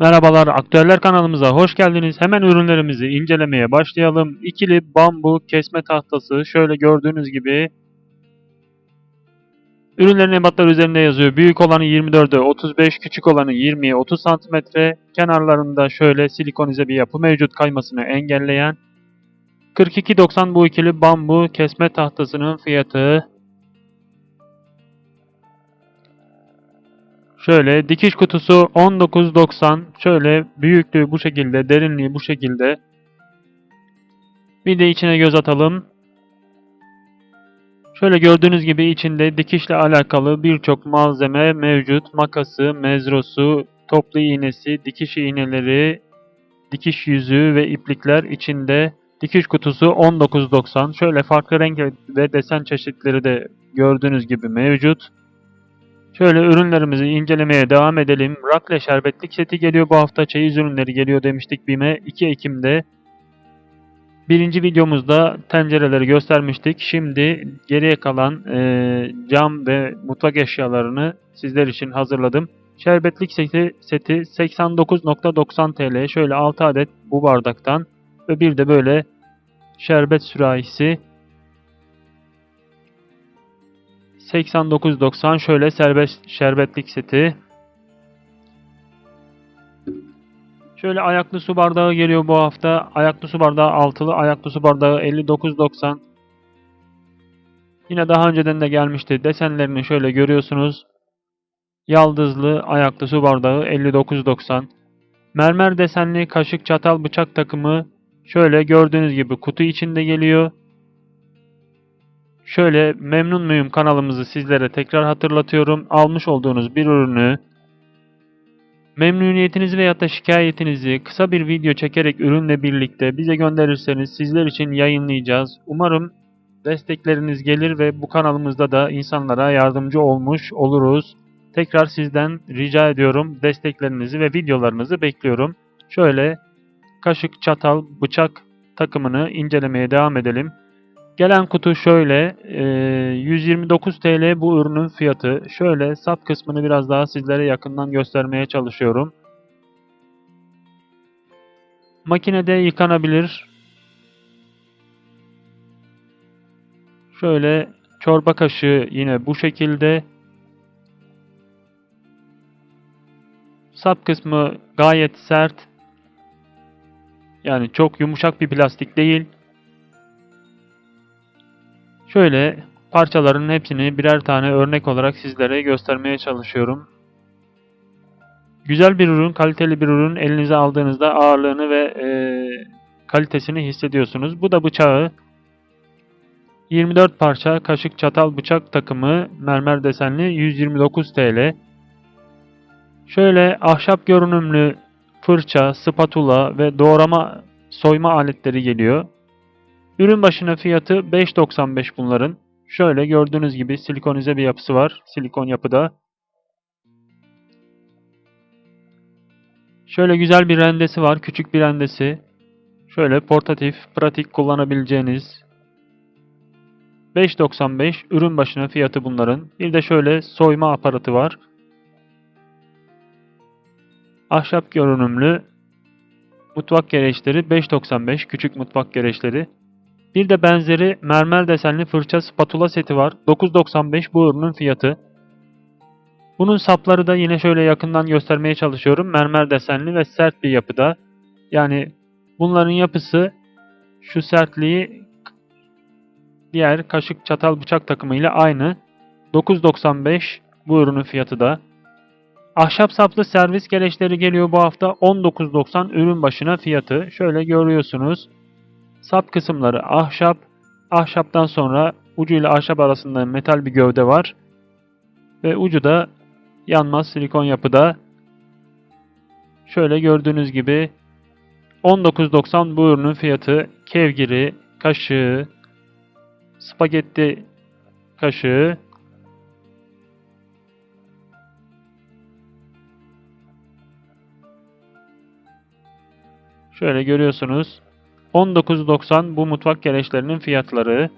Merhabalar, Aktüeller kanalımıza hoş geldiniz. Hemen ürünlerimizi incelemeye başlayalım. İkili bambu kesme tahtası şöyle gördüğünüz gibi ürünlerin ebatları üzerinde yazıyor. Büyük olanı 24'e 35, küçük olanı 20'ye 30 cm. Kenarlarında şöyle silikonize bir yapı mevcut kaymasını engelleyen 42.90 bu ikili bambu kesme tahtasının fiyatı. Şöyle dikiş kutusu 19.90. Şöyle büyüklüğü bu şekilde, derinliği bu şekilde. Bir de içine göz atalım. Şöyle gördüğünüz gibi içinde dikişle alakalı birçok malzeme mevcut. Makası, mezrosu, toplu iğnesi, dikiş iğneleri, dikiş yüzüğü ve iplikler içinde. Dikiş kutusu 19.90. Şöyle farklı renk ve desen çeşitleri de gördüğünüz gibi mevcut. Şöyle ürünlerimizi incelemeye devam edelim. Rakle şerbetlik seti geliyor bu hafta. Çeyiz ürünleri geliyor demiştik BİM'e. 2 Ekim'de birinci videomuzda tencereleri göstermiştik. Şimdi geriye kalan e, cam ve mutfak eşyalarını sizler için hazırladım. Şerbetlik seti, seti 89.90 TL. Şöyle 6 adet bu bardaktan ve bir de böyle şerbet sürahisi 89.90 şöyle serbest şerbetlik seti. Şöyle ayaklı su bardağı geliyor bu hafta. Ayaklı su bardağı altılı, ayaklı su bardağı 59.90. Yine daha önceden de gelmişti. Desenlerini şöyle görüyorsunuz. Yaldızlı ayaklı su bardağı 59.90. Mermer desenli kaşık, çatal, bıçak takımı şöyle gördüğünüz gibi kutu içinde geliyor. Şöyle memnun muyum kanalımızı sizlere tekrar hatırlatıyorum. Almış olduğunuz bir ürünü memnuniyetinizi veyahut da şikayetinizi kısa bir video çekerek ürünle birlikte bize gönderirseniz sizler için yayınlayacağız. Umarım destekleriniz gelir ve bu kanalımızda da insanlara yardımcı olmuş oluruz. Tekrar sizden rica ediyorum desteklerinizi ve videolarınızı bekliyorum. Şöyle kaşık, çatal, bıçak takımını incelemeye devam edelim. Gelen kutu şöyle, e, 129 TL bu ürünün fiyatı. Şöyle sap kısmını biraz daha sizlere yakından göstermeye çalışıyorum. Makinede yıkanabilir. Şöyle çorba kaşığı yine bu şekilde. Sap kısmı gayet sert. Yani çok yumuşak bir plastik değil. Şöyle parçaların hepsini birer tane örnek olarak sizlere göstermeye çalışıyorum. Güzel bir ürün, kaliteli bir ürün elinize aldığınızda ağırlığını ve e, kalitesini hissediyorsunuz. Bu da bıçağı. 24 parça kaşık çatal bıçak takımı mermer desenli 129 TL. Şöyle ahşap görünümlü fırça, spatula ve doğrama soyma aletleri geliyor. Ürün başına fiyatı 5.95 bunların. Şöyle gördüğünüz gibi silikonize bir yapısı var. Silikon yapıda. Şöyle güzel bir rendesi var. Küçük bir rendesi. Şöyle portatif, pratik kullanabileceğiniz 5.95 ürün başına fiyatı bunların. Bir de şöyle soyma aparatı var. Ahşap görünümlü mutfak gereçleri 5.95 küçük mutfak gereçleri. Bir de benzeri mermer desenli fırça spatula seti var. 9.95 bu ürünün fiyatı. Bunun sapları da yine şöyle yakından göstermeye çalışıyorum. Mermer desenli ve sert bir yapıda. Yani bunların yapısı şu sertliği diğer kaşık çatal bıçak takımı ile aynı. 9.95 bu ürünün fiyatı da. Ahşap saplı servis gereçleri geliyor bu hafta 19.90 ürün başına fiyatı. Şöyle görüyorsunuz. Sap kısımları ahşap. Ahşaptan sonra ucuyla ahşap arasında metal bir gövde var. Ve ucu da yanmaz silikon yapıda. Şöyle gördüğünüz gibi 19.90 bu ürünün fiyatı. Kevgiri, kaşığı, spagetti kaşığı, Şöyle görüyorsunuz. 19.90 bu mutfak gereçlerinin fiyatları.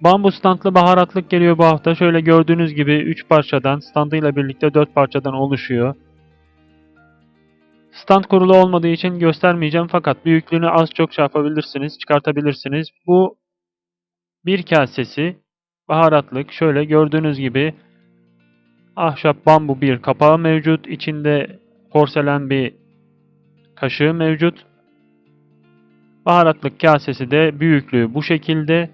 Bambu standlı baharatlık geliyor bu hafta. Şöyle gördüğünüz gibi 3 parçadan, standıyla birlikte 4 parçadan oluşuyor. Stand kurulu olmadığı için göstermeyeceğim fakat büyüklüğünü az çok şey çıkartabilirsiniz. Bu bir kasesi baharatlık. Şöyle gördüğünüz gibi ahşap bambu bir kapağı mevcut. İçinde porselen bir kaşığı mevcut. Baharatlık kasesi de büyüklüğü bu şekilde.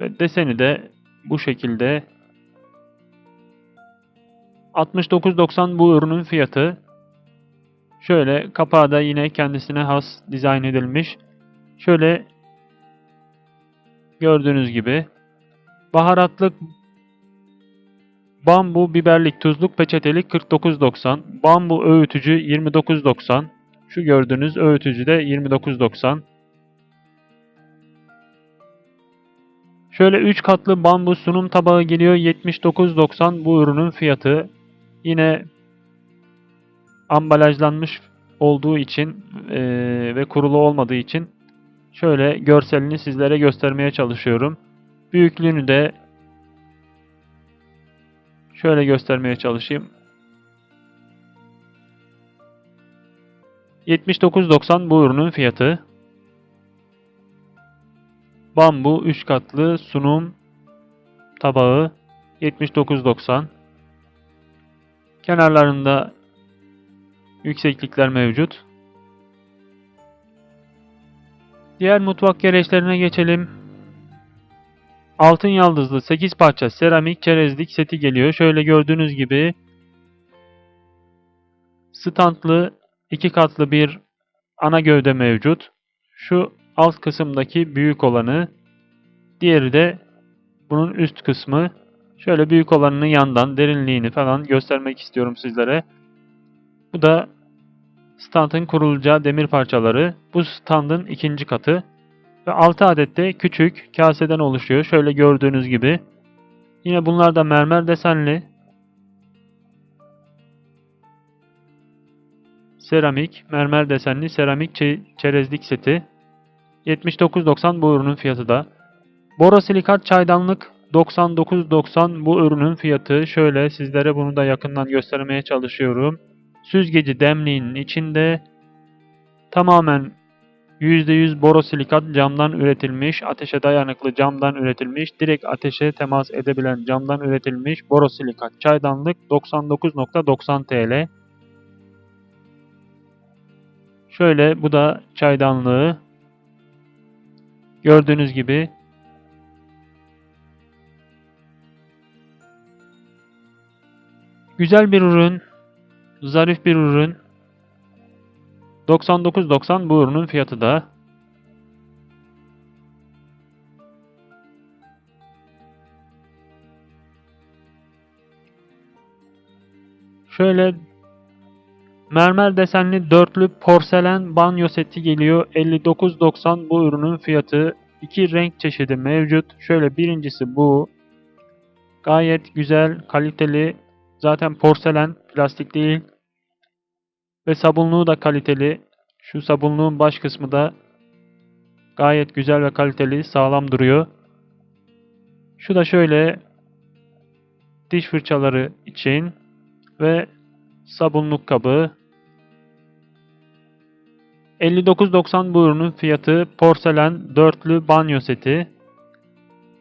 Ve deseni de bu şekilde. 69.90 bu ürünün fiyatı. Şöyle kapağı da yine kendisine has dizayn edilmiş. Şöyle gördüğünüz gibi baharatlık bambu biberlik tuzluk peçetelik 49.90 bambu öğütücü 29.90 şu gördüğünüz öğütücü de 29.90 Şöyle 3 katlı bambu sunum tabağı geliyor 79.90 bu ürünün fiyatı. Yine ambalajlanmış olduğu için eee, ve kurulu olmadığı için şöyle görselini sizlere göstermeye çalışıyorum. Büyüklüğünü de şöyle göstermeye çalışayım. 79.90 bu ürünün fiyatı. Bambu 3 katlı sunum tabağı 79.90. Kenarlarında yükseklikler mevcut. Diğer mutfak gereçlerine geçelim. Altın yaldızlı 8 parça seramik çerezlik seti geliyor. Şöyle gördüğünüz gibi standlı 2 katlı bir ana gövde mevcut. Şu alt kısımdaki büyük olanı, diğeri de bunun üst kısmı. Şöyle büyük olanını yandan derinliğini falan göstermek istiyorum sizlere. Bu da standın kurulacağı demir parçaları. Bu standın ikinci katı. Ve 6 adet de küçük kaseden oluşuyor. Şöyle gördüğünüz gibi. Yine bunlar da mermer desenli. Seramik, mermer desenli seramik çe- çerezlik seti. 79.90 bu ürünün fiyatı da. Borosilikat çaydanlık 99.90 bu ürünün fiyatı. Şöyle sizlere bunu da yakından göstermeye çalışıyorum. Süzgeci demliğinin içinde tamamen %100 borosilikat camdan üretilmiş, ateşe dayanıklı camdan üretilmiş, direkt ateşe temas edebilen camdan üretilmiş borosilikat çaydanlık 99.90 TL. Şöyle bu da çaydanlığı. Gördüğünüz gibi güzel bir ürün, zarif bir ürün. 99.90 bu ürünün fiyatı da. Şöyle mermer desenli dörtlü porselen banyo seti geliyor. 59.90 bu ürünün fiyatı. İki renk çeşidi mevcut. Şöyle birincisi bu. Gayet güzel, kaliteli. Zaten porselen, plastik değil. Ve sabunluğu da kaliteli. Şu sabunluğun baş kısmı da gayet güzel ve kaliteli, sağlam duruyor. Şu da şöyle diş fırçaları için ve sabunluk kabı. 59.90 bu ürünün fiyatı porselen dörtlü banyo seti.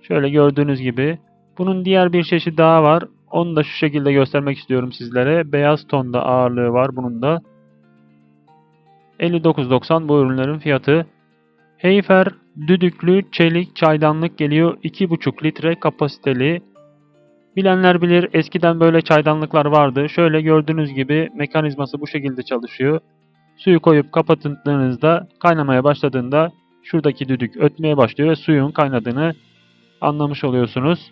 Şöyle gördüğünüz gibi. Bunun diğer bir çeşidi daha var. Onu da şu şekilde göstermek istiyorum sizlere. Beyaz tonda ağırlığı var bunun da. 59.90 bu ürünlerin fiyatı. Heyfer düdüklü çelik çaydanlık geliyor. 2,5 litre kapasiteli. Bilenler bilir eskiden böyle çaydanlıklar vardı. Şöyle gördüğünüz gibi mekanizması bu şekilde çalışıyor. Suyu koyup kapattığınızda kaynamaya başladığında şuradaki düdük ötmeye başlıyor ve suyun kaynadığını anlamış oluyorsunuz.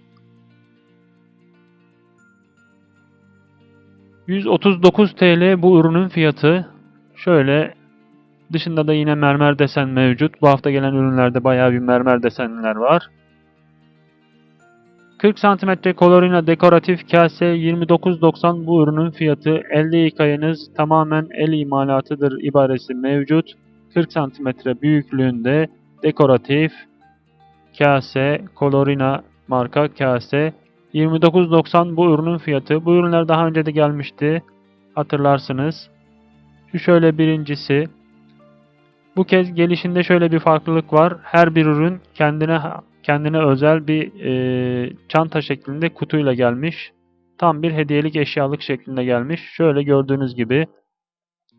139 TL bu ürünün fiyatı. Şöyle dışında da yine mermer desen mevcut. Bu hafta gelen ürünlerde bayağı bir mermer desenler var. 40 cm kolorina dekoratif kase 29.90 bu ürünün fiyatı. Elde yıkayınız tamamen el imalatıdır ibaresi mevcut. 40 cm büyüklüğünde dekoratif kase Colorina marka kase 29.90 bu ürünün fiyatı. Bu ürünler daha önce de gelmişti. Hatırlarsınız. Şu şöyle birincisi. Bu kez gelişinde şöyle bir farklılık var. Her bir ürün kendine kendine özel bir e, çanta şeklinde kutuyla gelmiş. Tam bir hediyelik eşyalık şeklinde gelmiş. Şöyle gördüğünüz gibi.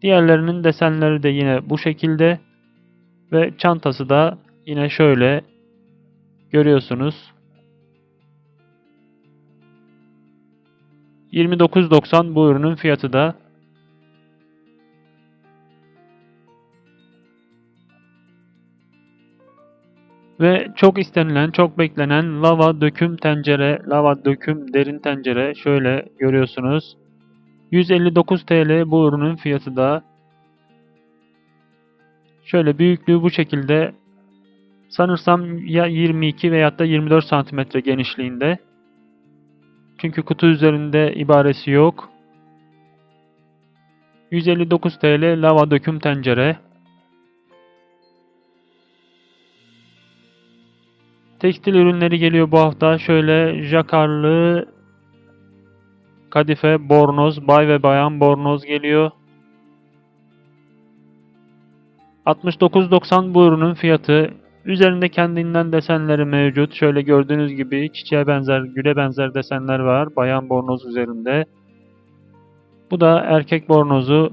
Diğerlerinin desenleri de yine bu şekilde. Ve çantası da yine şöyle görüyorsunuz. 29.90 bu ürünün fiyatı da. Ve çok istenilen, çok beklenen lava döküm tencere, lava döküm derin tencere şöyle görüyorsunuz. 159 TL bu ürünün fiyatı da. Şöyle büyüklüğü bu şekilde. Sanırsam ya 22 veyahut da 24 santimetre genişliğinde. Çünkü kutu üzerinde ibaresi yok. 159 TL lava döküm tencere. Tekstil ürünleri geliyor bu hafta. Şöyle jakarlı kadife bornoz, bay ve bayan bornoz geliyor. 69.90 bu ürünün fiyatı. Üzerinde kendinden desenleri mevcut. Şöyle gördüğünüz gibi çiçeğe benzer, güle benzer desenler var. Bayan bornoz üzerinde. Bu da erkek bornozu.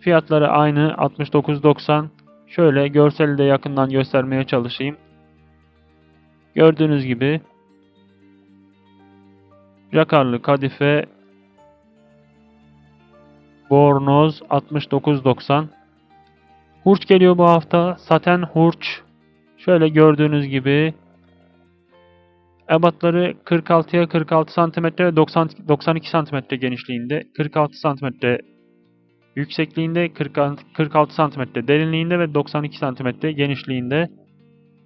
Fiyatları aynı 69.90. Şöyle görseli de yakından göstermeye çalışayım. Gördüğünüz gibi Jakarlı kadife bornoz 69.90 Hurç geliyor bu hafta. Saten hurç. Şöyle gördüğünüz gibi ebatları 46'ya 46 cm ve 90, 92 cm genişliğinde, 46 cm yüksekliğinde, 46 cm derinliğinde ve 92 cm genişliğinde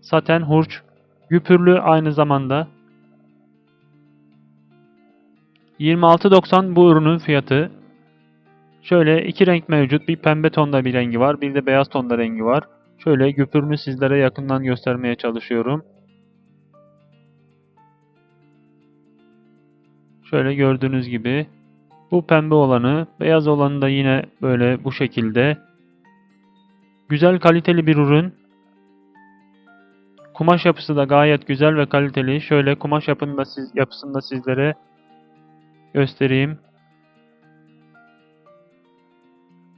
saten hurç Güpürlü aynı zamanda. 26.90 bu ürünün fiyatı. Şöyle iki renk mevcut. Bir pembe tonda bir rengi var. Bir de beyaz tonda rengi var. Şöyle güpürünü sizlere yakından göstermeye çalışıyorum. Şöyle gördüğünüz gibi. Bu pembe olanı, beyaz olanı da yine böyle bu şekilde. Güzel kaliteli bir ürün. Kumaş yapısı da gayet güzel ve kaliteli. Şöyle kumaş yapında siz, yapısını da sizlere göstereyim.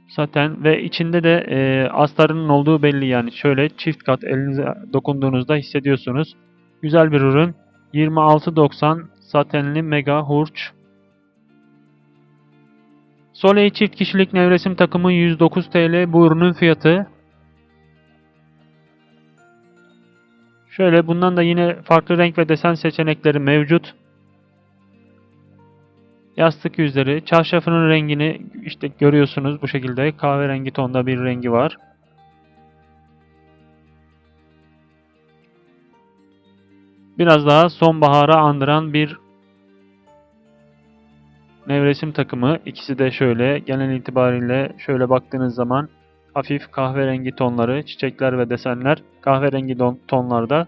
Zaten ve içinde de e, astarının olduğu belli yani. Şöyle çift kat elinize dokunduğunuzda hissediyorsunuz. Güzel bir ürün. 26.90 satenli mega hurç. Soleil çift kişilik nevresim takımı 109 TL bu ürünün fiyatı. Şöyle bundan da yine farklı renk ve desen seçenekleri mevcut. Yastık yüzleri, çarşafının rengini işte görüyorsunuz bu şekilde kahverengi tonda bir rengi var. Biraz daha sonbahara andıran bir nevresim takımı. İkisi de şöyle genel itibariyle şöyle baktığınız zaman hafif kahverengi tonları, çiçekler ve desenler kahverengi tonlarda.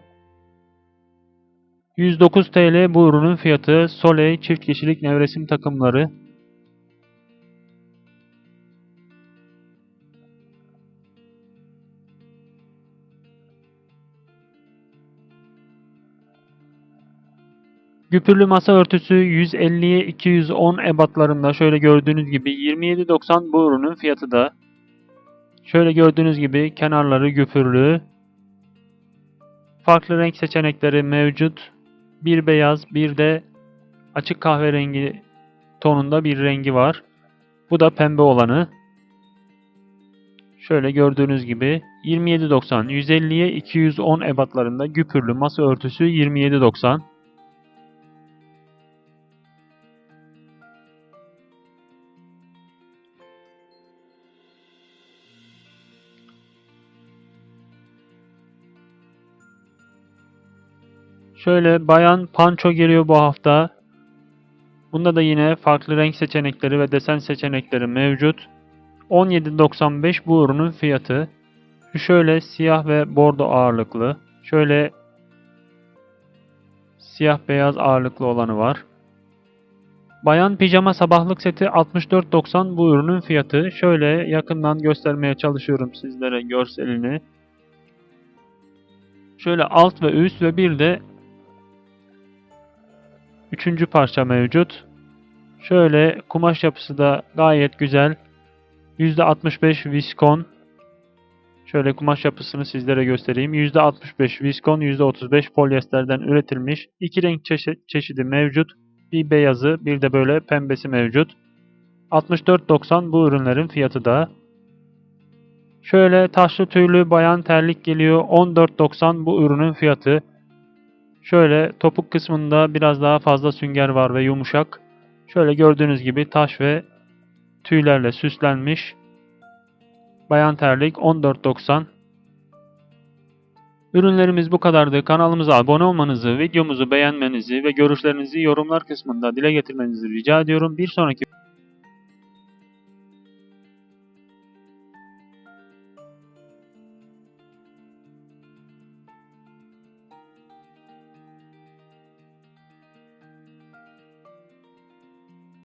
109 TL bu ürünün fiyatı. Soleil çift kişilik nevresim takımları. Güpürlü masa örtüsü 150'ye 210 ebatlarında şöyle gördüğünüz gibi 27.90 bu ürünün fiyatı da. Şöyle gördüğünüz gibi kenarları güpürlü. Farklı renk seçenekleri mevcut. Bir beyaz, bir de açık kahverengi tonunda bir rengi var. Bu da pembe olanı. Şöyle gördüğünüz gibi 27.90 150'ye 210 ebatlarında güpürlü masa örtüsü 27.90 Şöyle bayan panço geliyor bu hafta. Bunda da yine farklı renk seçenekleri ve desen seçenekleri mevcut. 17.95 bu ürünün fiyatı. Şöyle siyah ve bordo ağırlıklı. Şöyle siyah beyaz ağırlıklı olanı var. Bayan pijama sabahlık seti 64.90 bu ürünün fiyatı. Şöyle yakından göstermeye çalışıyorum sizlere görselini. Şöyle alt ve üst ve bir de üçüncü parça mevcut. Şöyle kumaş yapısı da gayet güzel. %65 viskon. Şöyle kumaş yapısını sizlere göstereyim. %65 viskon, %35 polyesterden üretilmiş. İki renk çeşi- çeşidi mevcut. Bir beyazı, bir de böyle pembesi mevcut. 64.90 bu ürünlerin fiyatı da. Şöyle taşlı tüylü bayan terlik geliyor. 14.90 bu ürünün fiyatı. Şöyle topuk kısmında biraz daha fazla sünger var ve yumuşak. Şöyle gördüğünüz gibi taş ve tüylerle süslenmiş. Bayan terlik 14.90. Ürünlerimiz bu kadardı. Kanalımıza abone olmanızı, videomuzu beğenmenizi ve görüşlerinizi yorumlar kısmında dile getirmenizi rica ediyorum. Bir sonraki